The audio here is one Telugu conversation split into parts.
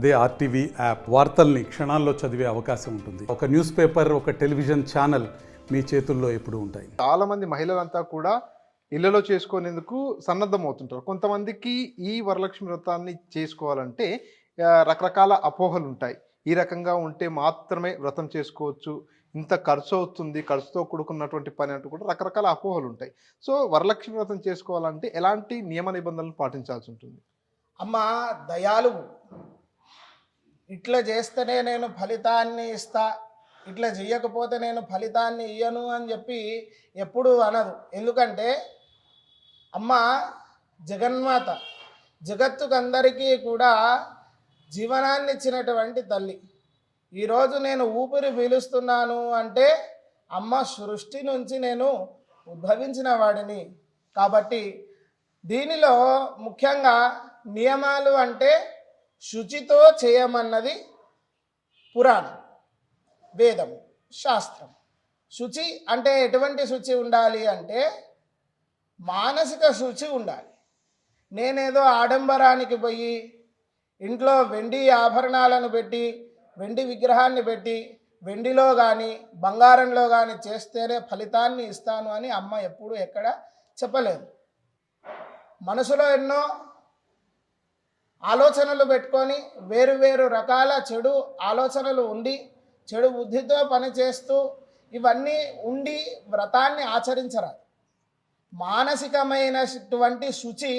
అదే ఆర్టీవీ యాప్ వార్తల్ని క్షణాల్లో చదివే అవకాశం ఉంటుంది. ఒక న్యూస్ పేపర్ ఒక టెలివిజన్ ఛానల్ మీ చేతుల్లో ఎప్పుడూ ఉంటాయి. చాలా మంది మహిళలంతా కూడా ఇళ్ళలో చేసుకునేందుకు సన్నద్ధం అవుతుంటారు కొంతమందికి ఈ వరలక్ష్మి వ్రతాన్ని చేసుకోవాలంటే రకరకాల అపోహలు ఉంటాయి. ఈ రకంగా ఉంటే మాత్రమే వ్రతం చేసుకోవచ్చు. ఇంత ఖర్చు అవుతుంది ఖర్చుతో కూడుకున్నటువంటి పని అంటూ కూడా రకరకాల అపోహలు ఉంటాయి. సో వరలక్ష్మి వ్రతం చేసుకోవాలంటే ఎలాంటి నియమ నిబంధనలు పాటించాల్సి ఉంటుంది? అమ్మ దయాలు ఇట్లా చేస్తేనే నేను ఫలితాన్ని ఇస్తా ఇట్లా చేయకపోతే నేను ఫలితాన్ని ఇయ్యను అని చెప్పి ఎప్పుడు అనదు. ఎందుకంటే అమ్మ జగన్మాత జగత్తుకందరికీ కూడా జీవనాన్ని ఇచ్చినటువంటి తల్లి. ఈరోజు నేను ఊపిరి పీలుస్తున్నాను అంటే అమ్మ సృష్టి నుంచి నేను ఉద్భవించిన వాడిని. కాబట్టి దీనిలో ముఖ్యంగా నియమాలు అంటే శుచితో చేయమన్నది పురాణం వేదం శాస్త్రం. శుచి అంటే ఎటువంటి శుచి ఉండాలి అంటే మానసిక శుచి ఉండాలి. నేనేదో ఆడంబరానికి పోయి ఇంట్లో వెండి ఆభరణాలను పెట్టి వెండి విగ్రహాన్ని పెట్టి వెండిలో కానీ బంగారంలో కానీ చేస్తేనే ఫలితాన్ని ఇస్తాను అని అమ్మ ఎప్పుడు ఎక్కడ చెప్పలేదు. మనసులో ఎన్నో ఆలోచనలు పెట్టుకొని వేరు వేరు రకాల చెడు ఆలోచనలు ఉండి చెడు బుద్ధితో పనిచేస్తూ ఇవన్నీ ఉండి వ్రతాన్ని ఆచరించరాదు. మానసికమైనటువంటి శుచి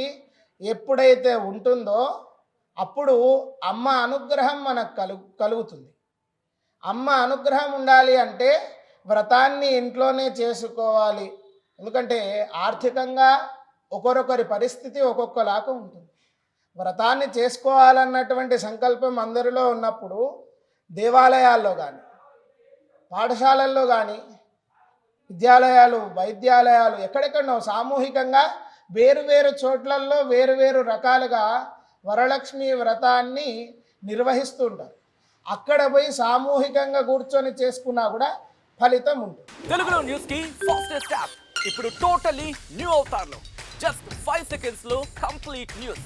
ఎప్పుడైతే ఉంటుందో అప్పుడు అమ్మ అనుగ్రహం మనకు కలుగు కలుగుతుంది. అమ్మ అనుగ్రహం ఉండాలి అంటే వ్రతాన్ని ఇంట్లోనే చేసుకోవాలి. ఎందుకంటే ఆర్థికంగా ఒకరొకరి పరిస్థితి ఒక్కొక్కలాగా ఉంటుంది. వ్రతాన్ని చేసుకోవాలన్నటువంటి సంకల్పం అందరిలో ఉన్నప్పుడు దేవాలయాల్లో కానీ పాఠశాలల్లో కానీ విద్యాలయాలు వైద్యాలయాలు ఎక్కడెక్కడో సామూహికంగా వేరు వేరు చోట్లల్లో వేరు వేరు రకాలుగా వరలక్ష్మి వ్రతాన్ని నిర్వహిస్తుంటారు అక్కడ పోయి సామూహికంగా కూర్చొని చేసుకున్నా కూడా ఫలితం ఉంటుంది. తెలుగులో న్యూస్కి ఫాస్టెస్ట్ యాప్ ఇప్పుడు టోటలీ న్యూ అవుతారు జస్ట్ ఫైవ్ సెకండ్స్లో కంప్లీట్ న్యూస్